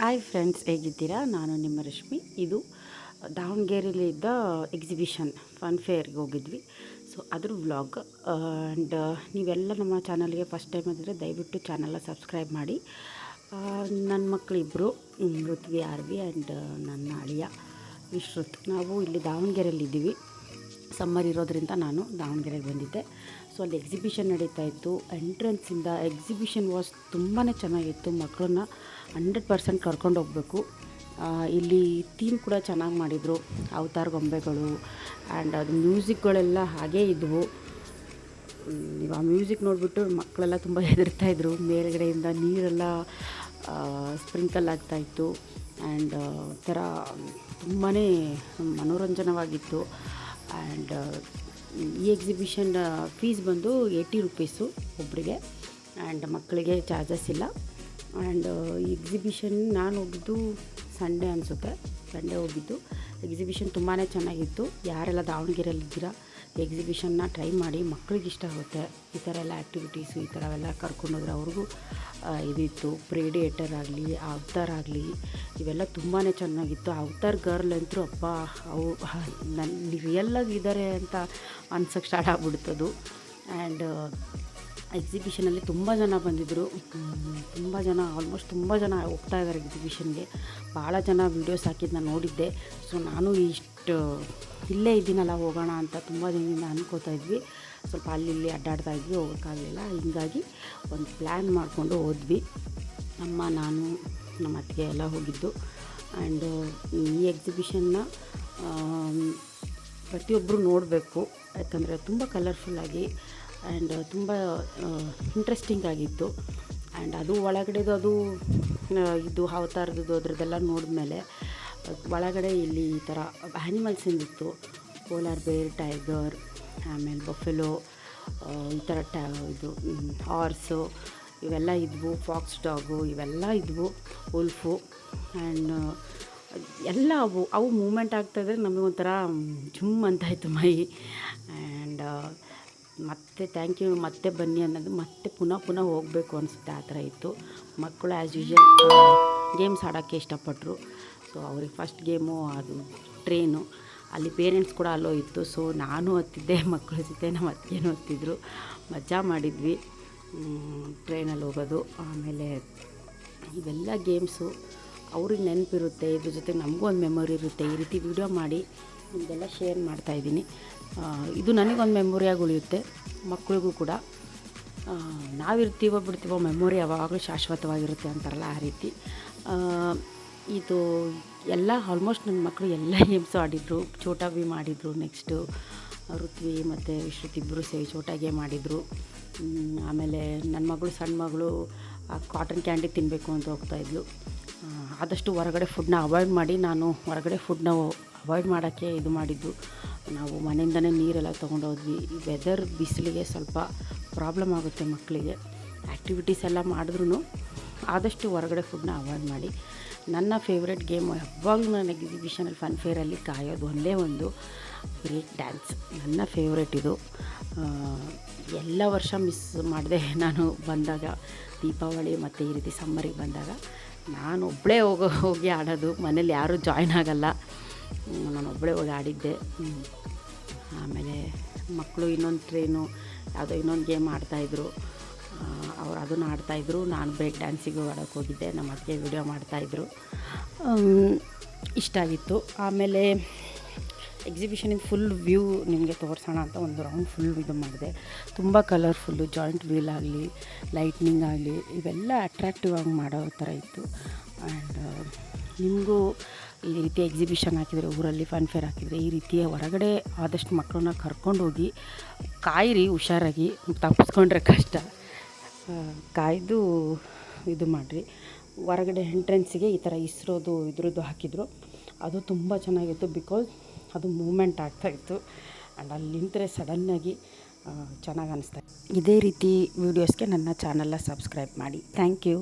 Hi friends ಹೇಗಿದ್ದೀರಾ? ನಾನು ನಿಮ್ಮ ರಶ್ಮಿ. ಇದು ದಾವಣಗೆರೆಯಲ್ಲಿ ಇದ್ದ ಎಕ್ಸಿಬಿಷನ್ ಫನ್ ಫೇರ್ಗೆ ಹೋಗಿದ್ವಿ. ಸೊ ಅದ್ರ ವ್ಲಾಗ್ ಆ್ಯಂಡ್ ನೀವೆಲ್ಲ ನಮ್ಮ ಚಾನಲ್ಗೆ ಫಸ್ಟ್ ಟೈಮ್ ಅಂದರೆ ದಯವಿಟ್ಟು ಚಾನಲ್ನ ಸಬ್ಸ್ಕ್ರೈಬ್ ಮಾಡಿ. ನನ್ನ ಮಕ್ಕಳಿಬ್ಬರು ಋತ್ವಿ ಆರ್ವಿ ಆ್ಯಂಡ್ ನನ್ನ ಅಳಿಯ ವಿಶ್ರುತ್. ನಾವು ಇಲ್ಲಿ ದಾವಣಗೆರೆಯಲ್ಲಿದ್ದೀವಿ ಸಮ್ಮರ್ ಇರೋದ್ರಿಂದ ನಾನು ದಾವಣಗೆರೆಗೆ ಬಂದಿದ್ದೆ. ಸೊ ಅಲ್ಲಿ ಎಕ್ಸಿಬಿಷನ್ ನಡೀತಾ ಇತ್ತು. ಎಂಟ್ರೆನ್ಸಿಂದ ಎಕ್ಸಿಬಿಷನ್ ವಾಸ್ ತುಂಬಾ ಚೆನ್ನಾಗಿತ್ತು. ಮಕ್ಕಳನ್ನ ಹಂಡ್ರೆಡ್ ಪರ್ಸೆಂಟ್ ಕರ್ಕೊಂಡು ಹೋಗಬೇಕು. ಇಲ್ಲಿ ಥೀಮ್ ಕೂಡ ಚೆನ್ನಾಗಿ ಮಾಡಿದರು. ಅವತಾರ ಗೊಂಬೆಗಳು ಆ್ಯಂಡ್ ಅದು ಮ್ಯೂಸಿಕ್ಗಳೆಲ್ಲ ಹಾಗೇ ನೀವು ಆ ಮ್ಯೂಸಿಕ್ ನೋಡಿಬಿಟ್ಟು ಮಕ್ಕಳೆಲ್ಲ ತುಂಬ ಹೆದರ್ತಾಯಿದ್ರು ಮೇಲ್ಗಡೆಯಿಂದ ನೀರೆಲ್ಲ ಸ್ಪ್ರಿಂಕಲ್ ಆಗ್ತಾಯಿತ್ತು ಆ್ಯಂಡ್ ಥರ ತುಂಬಾ ಮನೋರಂಜನವಾಗಿತ್ತು. ಆ್ಯಂಡ್ ಈ ಎಕ್ಸಿಬಿಷನ್ ಫೀಸ್ ಬಂದು ಏಯ್ಟಿ ರುಪೀಸು ಒಬ್ಬರಿಗೆ ಆ್ಯಂಡ್ ಮಕ್ಕಳಿಗೆ ಚಾರ್ಜಸ್ ಇಲ್ಲ. ಆ್ಯಂಡ್ ಎಕ್ಸಿಬಿಷನ್ ನಾನು ಹೋಗಿದ್ದು ಸಂಡೇ ಅನಿಸುತ್ತೆ. ಸಂಡೆ ಹೋಗಿದ್ದು. ಎಕ್ಸಿಬಿಷನ್ ತುಂಬಾ ಚೆನ್ನಾಗಿತ್ತು. ಯಾರೆಲ್ಲ ದಾವಣಗೆರೆಯಲ್ಲಿದ್ದೀರಾ ಎಕ್ಸಿಬಿಷನ್ನ ಟ್ರೈ ಮಾಡಿ ಮಕ್ಳಿಗೆ ಇಷ್ಟ ಆಗುತ್ತೆ. ಈ ಥರ ಎಲ್ಲ ಆ್ಯಕ್ಟಿವಿಟೀಸು ಈ ಥರ ಎಲ್ಲ ಕರ್ಕೊಂಡೋದ್ರೆ ಅವ್ರಿಗೂ ಇದಿತ್ತು. ಪ್ರೇಡಿಯೇಟರ್ ಆಗಲಿ ಅವತಾರ್ ಆಗಲಿ, ಇವೆಲ್ಲ ತುಂಬಾ ಚೆನ್ನಾಗಿತ್ತು. ಅವತಾರ್ ಗರ್ಲ್ ಅಂತೂ ಅಪ್ಪ ಅವು ನನ್ನ ರಿಯಲ್ಲಾಗಿ ಇದ್ದಾರೆ ಅಂತ ಅನ್ಸಕ್ಕೆ ಸ್ಟಾರ್ಟ್ ಆಗ್ಬಿಡ್ತದು. ಆ್ಯಂಡ್ ಎಕ್ಸಿಬಿಷನಲ್ಲಿ ತುಂಬ ಜನ ಬಂದಿದ್ದರು ತುಂಬ ಜನ ಆಲ್ಮೋಸ್ಟ್ ತುಂಬ ಜನ ಹೋಗ್ತಾ ಇದ್ದಾರೆ ಎಕ್ಸಿಬಿಷನ್ಗೆ ಭಾಳ ಜನ ವೀಡಿಯೋಸ್ ಹಾಕಿದ್ದು ನಾನು ನೋಡಿದ್ದೆ. ಸೊ ನಾನು ಇಷ್ಟು, ಇಲ್ಲೇ ಇದ್ದೀನಲ್ಲ, ಹೋಗೋಣ ಅಂತ ತುಂಬ ದಿನದಿಂದ ಅನ್ಕೋತಾ ಇದ್ವಿ. ಸ್ವಲ್ಪ ಅಲ್ಲಿ ಇಲ್ಲಿ ಅಡ್ಡಾಡ್ತಾ ಇದ್ವಿ ಹೋಗೋಕ್ಕಾಗಲಿಲ್ಲ ಹಿಂಗಾಗಿ ಒಂದು ಪ್ಲ್ಯಾನ್ ಮಾಡಿಕೊಂಡು ಹೋದ್ವಿ. ಅಮ್ಮ ನಾನು, ನಮ್ಮ ಅತ್ತಿಗೆ ಎಲ್ಲ ಹೋಗಿದ್ದು. ಆ್ಯಂಡ್ ಈ ಎಕ್ಸಿಬಿಷನ್ನ ಪ್ರತಿಯೊಬ್ಬರು ನೋಡಬೇಕು. ಯಾಕಂದರೆ ತುಂಬ ಕಲರ್ಫುಲ್ಲಾಗಿ ಆ್ಯಂಡ್ ತುಂಬ ಇಂಟ್ರೆಸ್ಟಿಂಗ್ ಆಗಿತ್ತು. ಆ್ಯಂಡ್ ಅದು ಒಳಗಡೆದು ಅದು ಇದು ಅವತಾರದ್ದು ಅದರದ್ದೆಲ್ಲ ನೋಡಿದ್ಮೇಲೆ, ಒಳಗಡೆ ಇಲ್ಲಿ ಈ ಥರ ಆ್ಯನಿಮಲ್ಸ್ ಇಂದಿತ್ತು. ಪೋಲಾರ್ ಬೇರ್ ಟೈಗರ್ ಆಮೇಲೆ ಬಫೆಲೋ ಈ ಥರ ಟ್ಯಾ ಇದು ಹಾರ್ಸು ಇವೆಲ್ಲ ಇದ್ವು. ಫಾಕ್ಸ್ ಡಾಗು ಇವೆಲ್ಲ ಇದ್ವು. ಉಲ್ಫು ಆ್ಯಂಡ್ ಎಲ್ಲ ಅವು ಅವು ಮೂಮೆಂಟ್ ಆಗ್ತಾಯಿದ್ರೆ ನಮಗೊಂಥರ ಜುಮ್ ಅಂತಾಯಿತು ಮೈ. ಆ್ಯಂಡ್ ಮತ್ತೆ ಥ್ಯಾಂಕ್ ಯು ಮತ್ತೆ ಬನ್ನಿ ಅನ್ನೋದು, ಮತ್ತೆ ಪುನಃ ಪುನಃ ಹೋಗಬೇಕು ಅನಿಸುತ್ತೆ ಆ ಥರ ಇತ್ತು. ಮಕ್ಕಳು ಆ್ಯಸ್ ಯೂಶಲ್ ಗೇಮ್ಸ್ ಆಡೋಕ್ಕೆ ಇಷ್ಟಪಟ್ಟರು ಸೊ ಅವ್ರಿಗೆ ಫಸ್ಟ್ ಗೇಮು ಅದು ಟ್ರೈನು ಅಲ್ಲಿ ಪೇರೆಂಟ್ಸ್ ಕೂಡ ಅಲ್ಲೋ ಇತ್ತು. ಸೊ ನಾನು ಹತ್ತಿದ್ದೆ, ಮಕ್ಕಳ ಜೊತೆ ನಮ್ಮ ಅತ್ತಿಗೆನೂ ಹತ್ತಿದ್ರು. ಮಜಾ ಮಾಡಿದ್ವಿ. ಟ್ರೈನಲ್ಲಿ ಹೋಗೋದು. ಆಮೇಲೆ ಇವೆಲ್ಲ ಗೇಮ್ಸು ಅವ್ರಿಗೆ ನೆನಪಿರುತ್ತೆ. ಇದ್ರ ಜೊತೆ ನಮಗೂ ಒಂದು ಮೆಮೊರಿ ಇರುತ್ತೆ. ಈ ರೀತಿ ವಿಡಿಯೋ ಮಾಡಿ ನಿಮಗೆಲ್ಲ ಶೇರ್ ಮಾಡ್ತಾಯಿದ್ದೀನಿ ಇದು ನನಗೊಂದು ಮೆಮೊರಿಯಾಗಿ ಉಳಿಯುತ್ತೆ ಮಕ್ಕಳಿಗೂ ಕೂಡ. ನಾವಿರ್ತೀವೋ ಬಿಡ್ತೀವೋ ಮೆಮೊರಿ ಯಾವಾಗಲೂ ಶಾಶ್ವತವಾಗಿರುತ್ತೆ ಅಂತಾರಲ್ಲ ಆ ರೀತಿ. ಇದು ಎಲ್ಲ ಆಲ್ಮೋಸ್ಟ್ ನನ್ನ ಮಕ್ಕಳು ಎಲ್ಲ ಗೇಮ್ಸು ಆಡಿದರು ಚೋಟಾ ಭೀಮ್ ಮಾಡಿದರು ನೆಕ್ಸ್ಟು ಋತ್ವಿ ಮತ್ತು ವಿಶ್ರುತಿ ಇಬ್ಬರು ಸೇರಿ ಗೇಮ್ ಆಡಿದರು. ಆಮೇಲೆ ನನ್ನ ಮಗಳು ಸಣ್ಣ ಮಗಳು ಕಾಟನ್ ಕ್ಯಾಂಡಿ ತಿನ್ನಬೇಕು ಅಂತ ಹೋಗ್ತಾಯಿದ್ಲು ಆದಷ್ಟು ಹೊರಗಡೆ ಫುಡ್ನ ಅವಾಯ್ಡ್ ಮಾಡಿ ನಾನು ಹೊರಗಡೆ ಫುಡ್ನ ಅವಾಯ್ಡ್ ಮಾಡೋಕ್ಕೆ ಇದು ಮಾಡಿದ್ದು. ನಾವು ಮನೆಯಿಂದನೇ ನೀರೆಲ್ಲ ತೊಗೊಂಡೋದ್ವಿ ಈ ವೆದರ್ ಬಿಸಿಲಿಗೆ ಸ್ವಲ್ಪ ಪ್ರಾಬ್ಲಮ್ ಆಗುತ್ತೆ ಮಕ್ಕಳಿಗೆ. ಆ್ಯಕ್ಟಿವಿಟೀಸ್ ಎಲ್ಲ ಮಾಡಿದ್ರೂ ಆದಷ್ಟು ಹೊರಗಡೆ ಫುಡ್ನ ಅವಾಯ್ಡ್ ಮಾಡಿ. ನನ್ನ ಫೇವ್ರೆಟ್ ಗೇಮ್ ಯಾವಾಗಲೂ ನಾನು ಎಕ್ಸಿಬಿಷನಲ್ಲಿ ಫನ್ ಫೇರಲ್ಲಿ ಕಾಯೋದು ಒಂದೇ ಒಂದು ಬ್ರೇಕ್ ಡ್ಯಾನ್ಸ್ ನನ್ನ ಫೇವ್ರೆಟ್ ಇದು. ಎಲ್ಲ ವರ್ಷ ಮಿಸ್ ಮಾಡಿದೆ ನಾನು ಬಂದಾಗ, ದೀಪಾವಳಿ ಮತ್ತು ಈ ರೀತಿ ಸಮ್ಮರಿಗೆ ಬಂದಾಗ, ನಾನು ಒಬ್ಬಳೇ ಹೋಗೋ, ಹೋಗಿ ಆಡೋದು, ಮನೇಲಿ ಯಾರೂ ಜಾಯ್ನ್ ಆಗಲ್ಲ. ನಾನು ಒಬ್ಬಳೇ ಆಡಿದ್ದೆ ಆಮೇಲೆ ಮಕ್ಕಳು ಇನ್ನೊಂದು ಟ್ರೈನು ಯಾವುದೋ ಇನ್ನೊಂದು ಗೇಮ್ ಆಡ್ತಾಯಿದ್ರು ಅವ್ರು ಅದನ್ನು ಆಡ್ತಾಯಿದ್ರು ನಾನು ಬ್ರೇಕ್ ಡ್ಯಾನ್ಸಿಗೆ ಓಡೋಕ್ಕೆ ಹೋಗಿದ್ದೆ. ನಮ್ಮ ಅತ್ತಿಗೆ ವಿಡಿಯೋ ಮಾಡ್ತಾಯಿದ್ರು ಇಷ್ಟ ಆಗಿತ್ತು. ಆಮೇಲೆ ಎಕ್ಸಿಬಿಷನಿಂದ ಫುಲ್ ವ್ಯೂ ನಿಮಗೆ ತೋರಿಸೋಣ ಅಂತ ಒಂದು ರೌಂಡ್ ಫುಲ್ ಇದು ಮಾಡಿದೆ. ತುಂಬ ಕಲರ್ಫುಲ್ಲು ಜಾಯಿಂಟ್ ವೀಲ್ ಆಗಲಿ ಲೈಟ್ನಿಂಗ್ ಆಗಲಿ, ಇವೆಲ್ಲ ಅಟ್ರ್ಯಾಕ್ಟಿವ್ ಆಗಿ ಮಾಡೋ ಥರ ಇತ್ತು. ಆ್ಯಂಡ್ ನಿಮಗೂ ಈ ರೀತಿ ಎಕ್ಸಿಬಿಷನ್ ಹಾಕಿದರೆ, ಊರಲ್ಲಿ ಫನ್ ಫೇರ್ ಹಾಕಿದರೆ, ಈ ರೀತಿಯ ಹೊರಗಡೆ ಆದಷ್ಟು ಮಕ್ಕಳನ್ನ ಕರ್ಕೊಂಡೋಗಿ ಕಾಯಿರಿ, ಹುಷಾರಾಗಿ ತಪ್ಪಿಸ್ಕೊಂಡ್ರೆ ಕಷ್ಟ. ಕಾಯ್ದು ಇದು ಮಾಡಿರಿ. ಹೊರಗಡೆ ಎಂಟ್ರೆನ್ಸಿಗೆ ಈ ಥರ ಇಸ್ರೋದು, ಇದ್ರದ್ದು ಹಾಕಿದ್ರು. ಅದು ತುಂಬ ಚೆನ್ನಾಗಿತ್ತು ಬಿಕಾಸ್ ಅದು ಮೂಮೆಂಟ್ ಆಗ್ತಾಯಿತ್ತು ಆ್ಯಂಡ್ ಅಲ್ಲಿ ನಿಂತರೆ ಸಡನ್ನಾಗಿ ಚೆನ್ನಾಗಿ ಅನಿಸ್ತಾ ಇದೇ ರೀತಿ ವೀಡಿಯೋಸ್ಗೆ ನನ್ನ ಚಾನಲ್ನ ಸಬ್ಸ್ಕ್ರೈಬ್ ಮಾಡಿ. Thank you